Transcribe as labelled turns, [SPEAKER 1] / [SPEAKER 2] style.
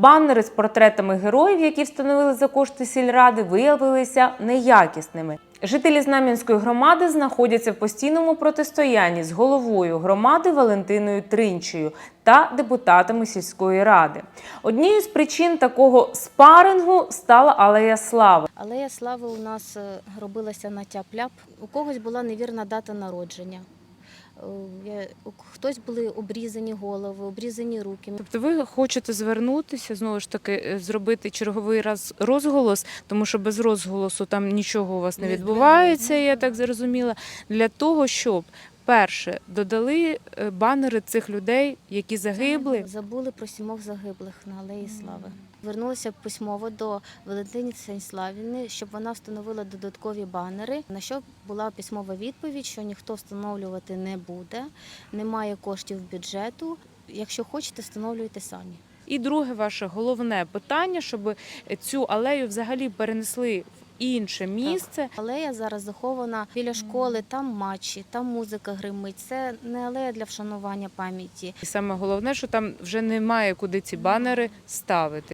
[SPEAKER 1] Банери з портретами героїв, які встановили за кошти сільради, виявилися неякісними. Жителі Знам'янської громади знаходяться в постійному протистоянні з головою громади Валентиною Тринчею та депутатами сільської ради. Однією з причин такого спарингу стала алея слави.
[SPEAKER 2] Алея слави у нас е, робилася на тяп-ляп. У когось була невірна дата народження. Е, Хтось були обрізані голови, обрізані руки.
[SPEAKER 3] Тобто ви хочете звернутися знову ж таки е, зробити черговий раз розголос, тому що без розголосу там нічого у вас Не відбувається, я так зрозуміла. Для того, щоб перше додали е, банери цих людей, які загибли.
[SPEAKER 2] Забули про сімох загиблих на Алеї Слави. Звернулися письмово до Валентині Станіславівни, щоб вона встановила додаткові банери. На що була письмова відповідь, що ніхто встановлювати не буде, немає коштів бюджету. Якщо хочете, встановлюйте самі.
[SPEAKER 3] І друге ваше головне питання, щоб цю алею взагалі перенесли інше місце.
[SPEAKER 2] Алея зараз захована біля школи, там матчі, там музика гримить. Це не алея для вшанування пам'яті.
[SPEAKER 3] І саме головне, що там вже немає куди ці банери ставити.